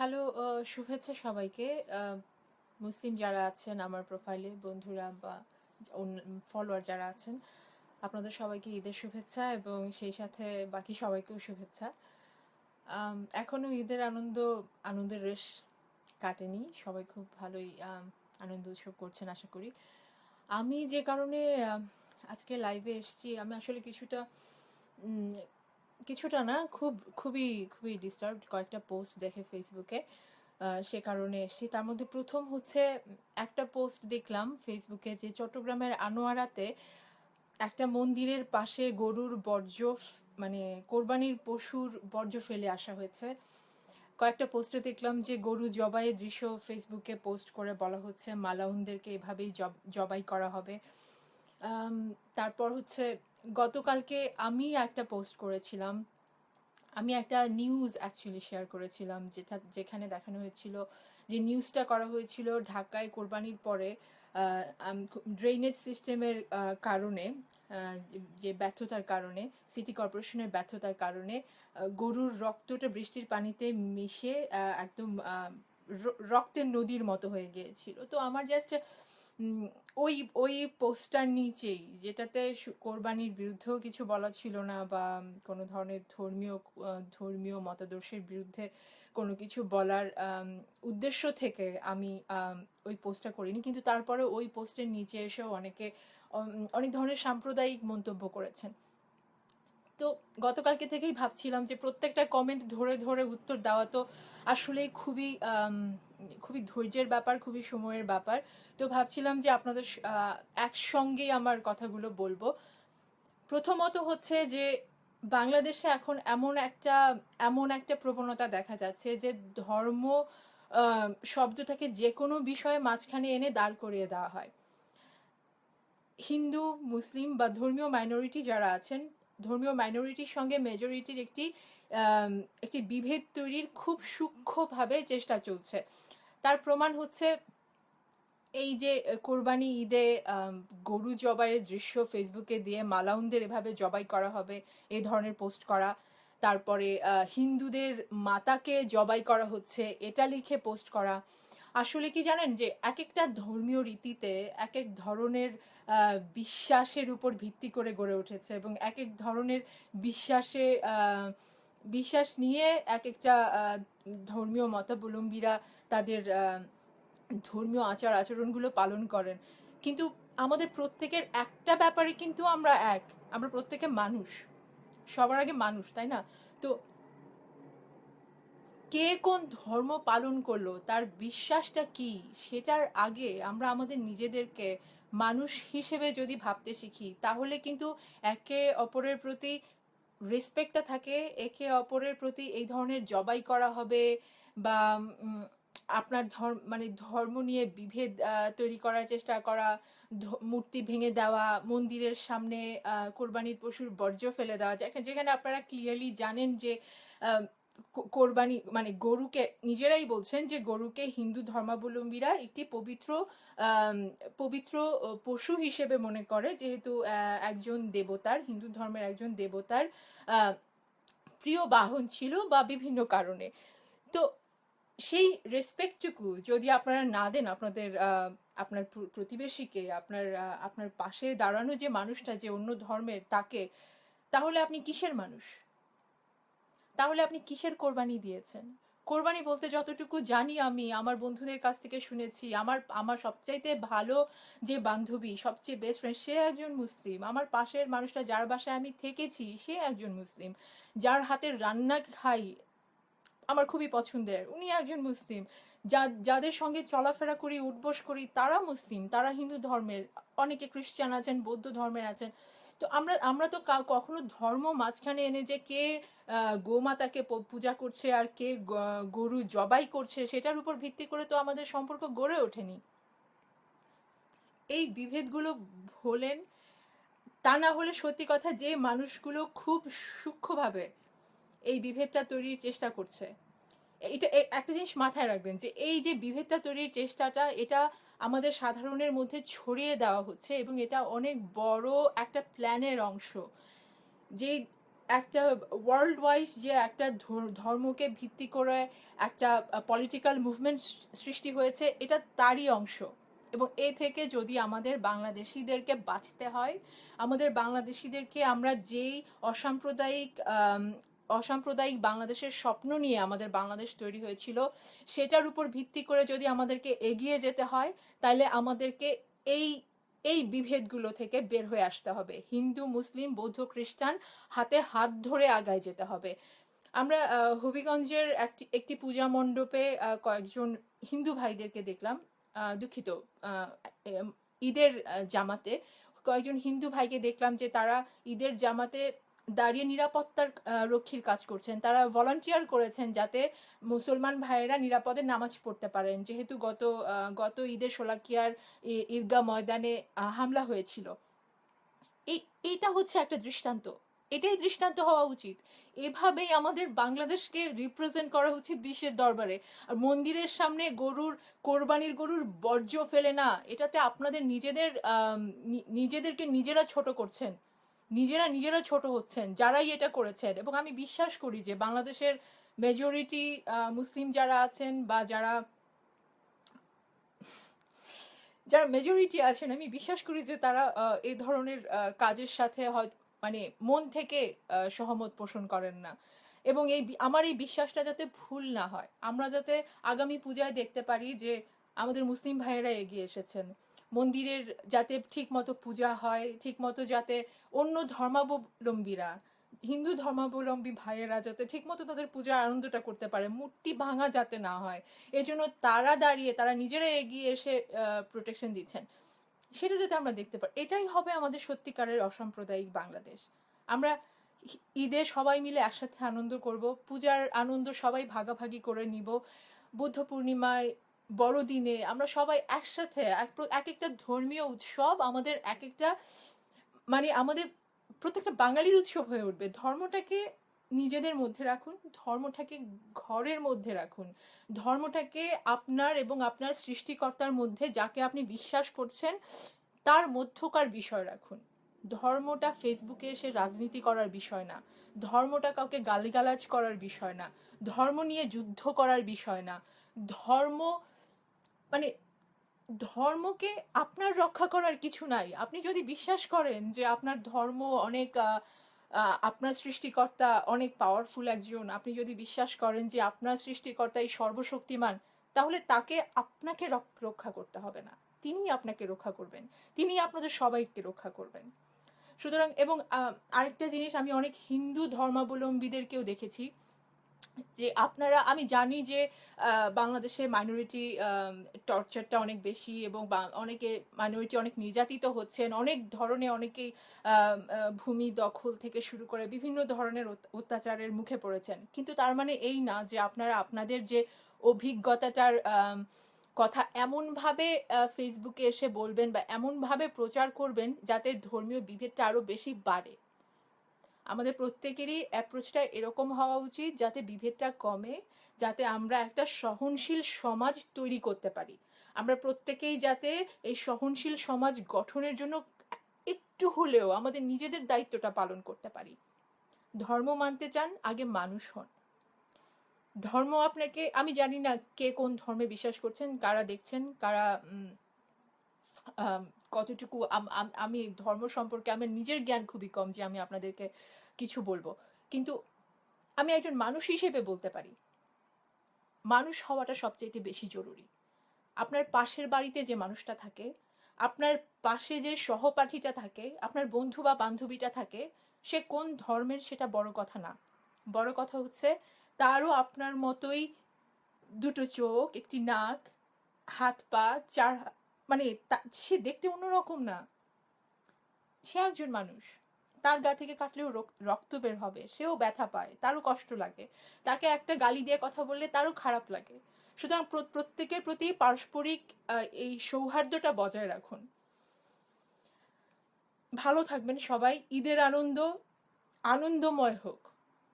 Hello শুভেচ্ছা সবাইকে। মুসলিম যারা আছেন, আমার প্রোফাইলে বন্ধুরা বা ফলোয়ার যারা আছেন, আপনাদের সবাইকে ঈদের শুভেচ্ছা এবং সেই সাথে বাকি সবাইকেও শুভেচ্ছা। এখনও ঈদের আনন্দ, আনন্দের রেশ কাটেনি। সবাই খুব ভালোই আনন্দ উৎসব করছেন, আশা করি। আমি যে কারণে আজকে লাইভে এসেছি, আমি আসলে কিছুটা কিছুটা না, খুব, খুবই খুবই ডিস্টার্ব কয়েকটা পোস্ট দেখে ফেসবুকে সে কারণে এসেছি। তার মধ্যে প্রথম হচ্ছে, একটা পোস্ট দেখলাম ফেসবুকে যে চট্টগ্রামের আনোয়ারাতে একটা মন্দিরের পাশে গরুর বর্জ্য মানে কোরবানির পশুর বর্জ্য ফেলে আসা হয়েছে। কয়েকটা পোস্টে দেখলাম যে গরু জবাইয়ের দৃশ্য ফেসবুকে পোস্ট করে বলা হচ্ছে, মালাউনদেরকে এভাবেই জব- জবাই করা হবে। তারপর হচ্ছে গতকালকে আমি একটা পোস্ট করেছিলাম। আমি একটা নিউজ অ্যাকচুয়ালি শেয়ার করেছিলাম, যেটা, যেখানে দেখানো হয়েছিল যে নিউজটা করা হয়েছিল ঢাকায় কোরবানির পরে ড্রেনেজ সিস্টেমের কারণে যে ব্যর্থতার কারণে সিটি কর্পোরেশনের ব্যর্থতার কারণে গরুর রক্তটা বৃষ্টির পানিতে মিশে একদম রক্তের নদীর মতো হয়ে গিয়েছিল। তো আমার জাস্ট ওই ওই পোস্টার নিচেই, যেটাতে কোরবানির বিরুদ্ধেও কিছু বলা ছিল না বা কোনো ধরনের ধর্মীয় ধর্মীয় মতাদর্শের বিরুদ্ধে কোনো কিছু বলার উদ্দেশ্য থেকে আমি ওই পোস্টটা করিনি। কিন্তু তারপরে ওই পোস্টের নিচে এসেও অনেকে অনেক ধরনের সাম্প্রদায়িক মন্তব্য করেছেন। তো গতকালকে থেকেই ভাবছিলাম যে প্রত্যেকটা কমেন্ট ধরে ধরে উত্তর দেওয়া তো আসলে খুবই খুবই ধৈর্যের ব্যাপার, খুবই সময়ের ব্যাপার। তো ভাবছিলাম যে আপনাদের একসঙ্গেই আমার কথাগুলো বলব। প্রথমত হচ্ছে যে বাংলাদেশে এখন এমন একটা এমন একটা প্রবণতা দেখা যাচ্ছে যে ধর্ম শব্দটাকে যে কোনো বিষয়ে মাঝখানে এনে দাঁড় করিয়ে দেওয়া হয়। হিন্দু, মুসলিম বা ধর্মীয় মাইনরিটি যারা আছেন ধর্মীয় মাইনরিটির সঙ্গে মেজরিটির একটি একটি বিভেদ তৈরির খুব সূক্ষ্মভাবে চেষ্টা চলছে। তার প্রমাণ হচ্ছে এই যে কোরবানি ঈদে গরু জবাইয়ের দৃশ্য ফেসবুকে দিয়ে মালাউনদের এভাবে জবাই করা হবে এই ধরনের পোস্ট করা। তারপরে হিন্দুদের মাতাকে জবাই করা হচ্ছে, এটা লিখে পোস্ট করা। আসলে কি জানেন যে এক একটা ধর্মীয় রীতিতে এক এক ধরনের বিশ্বাসের উপর ভিত্তি করে গড়ে উঠেছে এবং এক এক ধরনের বিশ্বাসে বিশ্বাস নিয়ে এক একটা ধর্মীয় মতাবলম্বীরা তাদের ধর্মীয় আচার আচরণগুলো পালন করেন। কিন্তু আমাদের প্রত্যেকের একটা ব্যাপারে কিন্তু আমরা এক, আমরা প্রত্যেকে মানুষ। সবার আগে মানুষ, তাই না? তো কে কোন ধর্ম পালন করল, তার বিশ্বাসটা কি, সেটার আগে আমরা আমাদের নিজেদেরকে মানুষ হিসেবে যদি ভাবতে শিখি, তাহলে কিন্তু একে অপরের প্রতি রেসপেক্টটা থাকে, একে অপরের প্রতি এই ধরনের জবাই করা হবে বা আপনার ধর্ম মানে ধর্ম নিয়ে বিভেদ তৈরি করার চেষ্টা করা মূর্তি ভেঙে দেওয়া, মন্দিরের সামনে কোরবানির পশুর বর্জ্য ফেলে দেওয়া যেখানে আপনারা ক্লিয়ারলি জানেন যে কোরবানি মানে গরুকে, নিজেরাই বলছেন যে গরুকে হিন্দু ধর্মাবলম্বীরা একটি পবিত্র পবিত্র পশু হিসেবে মনে করে, যেহেতু একজন দেবতার, হিন্দু ধর্মের একজন দেবতার প্রিয় বাহন ছিল বা বিভিন্ন কারণে। তো সেই রেসপেক্টটুকু যদি আপনারা না দেন, আপনাদের আপনার প্রতিবেশীকে, আপনার আপনার পাশে দাঁড়ানো যে মানুষটা, যে অন্য ধর্মের, তাকে, তাহলে আপনি কিসের মানুষ? তাহলে আপনি কিসের কোরবানি দিয়েছেন? কোরবানি বলতে যতটুকু জানি আমি, আমার বন্ধুদের কাছ থেকে শুনেছি। আমার আমার সবচাইতে ভালো যে বান্ধবী, সবচেয়ে বেস্ট ফ্রেন্ড সে একজন মুসলিম। আমার পাশের মানুষটা যার বাসায় আমি থেকেছি, সে একজন মুসলিম। যার হাতের রান্না খাই আমার খুবই পছন্দের, উনি একজন মুসলিম। যা, যাদের সঙ্গে চলাফেরা করি, উঠবোস করি, তারা মুসলিম, তারা হিন্দু ধর্মের। অনেকে খ্রিস্টান আছেন, বৌদ্ধ ধর্মের আছেন। তো আমরা আমরা তো কখনো ধর্ম মাঝখানে এনে যে কে গোমাতাকে পূজা করছে আর কে গরু জবাই করছে, সেটার উপর ভিত্তি করে তো আমাদের সম্পর্ক গড়ে ওঠেনি। এই বিভেদগুলো হলেন, তা না হলে সত্যি কথা যে মানুষগুলো খুব সূক্ষ্মভাবে এই বিভেদটা তৈরির চেষ্টা করছে। এটা একটা জিনিস মাথায় রাখবেন যে এই যে বিভেদটা তৈরির চেষ্টাটা, এটা আমাদের সাধারণের মধ্যে ছড়িয়ে দেওয়া হচ্ছে এবং এটা অনেক বড় একটা প্ল্যানের অংশ। যে একটা ওয়ার্ল্ড ওয়াইজ যে একটা ধর- ধর্মকে ভিত্তি করে একটা পলিটিক্যাল মুভমেন্ট সৃষ্টি হয়েছে, এটা তারই অংশ। এবং এ থেকে যদি আমাদের বাংলাদেশিদেরকে বাঁচতে হয়, আমাদের বাংলাদেশিদেরকে আমরা যেই অসাম্প্রদায়িক অসাম্প্রদায়িক বাংলাদেশের স্বপ্ন নিয়ে আমাদের বাংলাদেশ তৈরি হয়েছিল, সেটার উপর ভিত্তি করে যদি আমাদেরকে এগিয়ে যেতে হয়, তাহলে আমাদেরকে এই এই বিভেদগুলো থেকে বের হয়ে আসতে হবে। হিন্দু, মুসলিম, বৌদ্ধ, খ্রিস্টান হাতে হাত ধরে আগায় যেতে হবে। আমরা হবিগঞ্জের একটি একটি পূজা মণ্ডপে কয়েকজন হিন্দু ভাইদেরকে দেখলাম দুঃখিত ঈদের জামাতে। কয়েকজন হিন্দু ভাইকে দেখলাম যে তারা ঈদের জামাতে দাঁড়িয়ে নিরাপত্তার রক্ষীর কাজ করছেন। তারা ভলান্টিয়ার করেছেন যাতে মুসলমান ভাইয়েরা নিরাপদে নামাজ পড়তে পারেন। যেহেতু গত গত ঈদে শোলাকিয়ার ঈদগাহ ময়দানে হামলা হয়েছিল। এই, এইটা হচ্ছে একটা দৃষ্টান্ত। এটাই দৃষ্টান্ত হওয়া উচিত। এভাবেই আমাদের বাংলাদেশকে রিপ্রেজেন্ট করা উচিত বিশ্বের দরবারে। আর মন্দিরের সামনে গরুর, কোরবানির গরুর বর্জ্য ফেলে না। এটাতে আপনাদের নিজেদের নিজেদেরকে নিজেরা ছোট করছেন। নিজেরা নিজেরা ছোট হচ্ছেন, যারাই এটা করেছেন। এবং আমি বিশ্বাস করি যে বাংলাদেশের মেজরিটি মুসলিম যারা আছেন বা যারা যারা মেজরিটি আছেন, আমি বিশ্বাস করি যে তারা এই ধরনের কাজের সাথে হয় মানে মন থেকে সহমত পোষণ করেন না। এবং এই আমার এই বিশ্বাসটা যাতে ভুল না হয়, আমরা যাতে আগামী পূজায় দেখতে পারি যে আমাদের মুসলিম ভাইয়েরা এগিয়ে এসেছেন। মন্দিরের যাতে ঠিক মতো পূজা হয় ঠিক মতো যাতে অন্য ধর্মাবলম্বীরা, হিন্দু ধর্মাবলম্বী ভাইয়েরা যাতে ঠিকমতো তাদের পূজার আনন্দটা করতে পারে, মূর্তি ভাঙা যাতে না হয়, এজন্য তারা দাঁড়িয়ে, তারা নিজেরা এগিয়ে এসে প্রোটেকশন দিচ্ছেন। সেটা যাতে আমরা দেখতে পারি, এটাই হবে আমাদের সত্যিকারের অসাম্প্রদায়িক বাংলাদেশ। আমরা ঈদে সবাই মিলে একসাথে আনন্দ করব, পূজার আনন্দ সবাই ভাগাভাগি করে নিব, বুদ্ধ পূর্ণিমায় বড়দিনে আমরা সবাই একসাথে এক এক একটা ধর্মীয় উৎসব, আমাদের এক একটা মানে আমাদের প্রত্যেকটা বাঙালির উৎসব হয়ে উঠবে। ধর্মটাকে নিজেদের মধ্যে রাখুন, ধর্মটাকে ঘরের মধ্যে রাখুন। ধর্মটাকে আপনার এবং আপনার সৃষ্টিকর্তার মধ্যে যাকে আপনি বিশ্বাস করছেন, তার মধ্যকার বিষয় রাখুন। ধর্মটা ফেসবুকে এসে রাজনীতি করার বিষয় না। ধর্মটা কাউকে গালিগালাজ করার বিষয় না। ধর্ম নিয়ে যুদ্ধ করার বিষয় না। ধর্ম মানে ধর্মকে আপনার রক্ষা করার কিছু নাই। আপনি যদি বিশ্বাস করেন যে আপনার ধর্ম অনেক আপনার সৃষ্টিকর্তা অনেক পাওয়ারফুল একজন, আপনি যদি বিশ্বাস করেন যে আপনার সৃষ্টিকর্তা এই সর্বশক্তিমান, তাহলে তাকে আপনাকে রক- রক্ষা করতে হবে না। তিনি আপনাকে রক্ষা করবেন। তিনি আপনাদের সবাইকে রক্ষা করবেন। সুতরাং এবং আরেকটা জিনিস আমি অনেক হিন্দু ধর্মাবলম্বীদেরকেও দেখেছি যে আপনারা, আমি জানি যে বাংলাদেশে মাইনরিটি টর্চারটা অনেক বেশি এবং অনেকে মাইনরিটি অনেক নির্যাতিত হচ্ছেন। অনেক ধরনের অনেকেই ভূমি দখল থেকে শুরু করে বিভিন্ন ধরনের অত্যাচারের মুখে পড়েছেন। কিন্তু তার মানে এই না যে আপনারা আপনাদের যে অভিজ্ঞতাটার কথা এমনভাবে ফেসবুকে এসে বলবেন বা এমনভাবে প্রচার করবেন যাতে ধর্মীয় বিভেদটা আরও বেশি বাড়ে। আমাদের প্রত্যেকেরই অ্যাপ্রোচটা এরকম হওয়া উচিত যাতে বিভেদটা কমে, যাতে আমরা একটা সহনশীল সমাজ তৈরি করতে পারি। আমরা প্রত্যেকেই যাতে এই সহনশীল সমাজ গঠনের জন্য একটু হলেও আমাদের নিজেদের দায়িত্বটা পালন করতে পারি। ধর্ম মানতে চান, আগে মানুষ হন। ধর্ম আপনাকে, আমি জানি না কে কোন ধর্মে বিশ্বাস করছেন, কারা দেখছেন, কারা কতটুকু আম- ধর্ম সম্পর্কে আমার নিজের জ্ঞান খুবই কম যে আমি আপনাদেরকে কিছু বলব। কিন্তু আমি একজন মানুষ হিসেবে বলতে পারি, মানুষ হওয়াটা সবচেয়ে বেশি জরুরি। আপনার পাশের বাড়িতে যে মানুষটা থাকে, আপনার পাশে যে সহপাঠীটা থাকে, আপনার বন্ধু বা বান্ধবীটা থাকে, সে কোন ধর্মের সেটা বড় কথা না। বড় কথা হচ্ছে, তারও আপনার মতোই দুটো চোখ, একটি নাক হাত পা চার মানে সে দেখতে অন্যরকম না। সে একজন মানুষ। তার গা থেকে কাটলেও রক্ত বের হবে। সেও ব্যথা পায়। তারও কষ্ট লাগে। তাকে একটা গালি দিয়ে কথা বললে তারও খারাপ লাগে। সুতরাং প্রত্যেকের প্রতি পারস্পরিক এই সৌহার্দ্যটা বজায় রাখুন। ভালো থাকবেন সবাই। ঈদের আনন্দ, আনন্দময় হোক।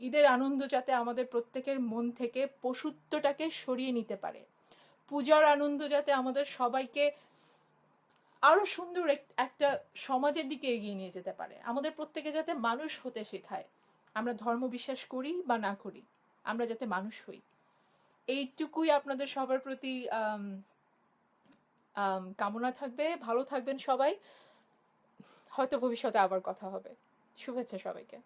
ঈদের আনন্দ যাতে আমাদের প্রত্যেকের মন থেকে পশুত্বটাকে সরিয়ে নিতে পারে। পূজার আনন্দ যাতে আমাদের সবাইকে আরও সুন্দর এক- একটা সমাজের দিকে এগিয়ে নিয়ে যেতে পারে। আমাদের প্রত্যেকে যাতে মানুষ হতে শেখায়। আমরা ধর্ম বিশ্বাস করি বা না করি। আমরা যাতে মানুষ হই। এইটুকুই আপনাদের সবার প্রতি কামনা থাকবে। ভালো থাকবেন সবাই। হয়তো ভবিষ্যতে আবার কথা হবে। শুভেচ্ছা সবাইকে।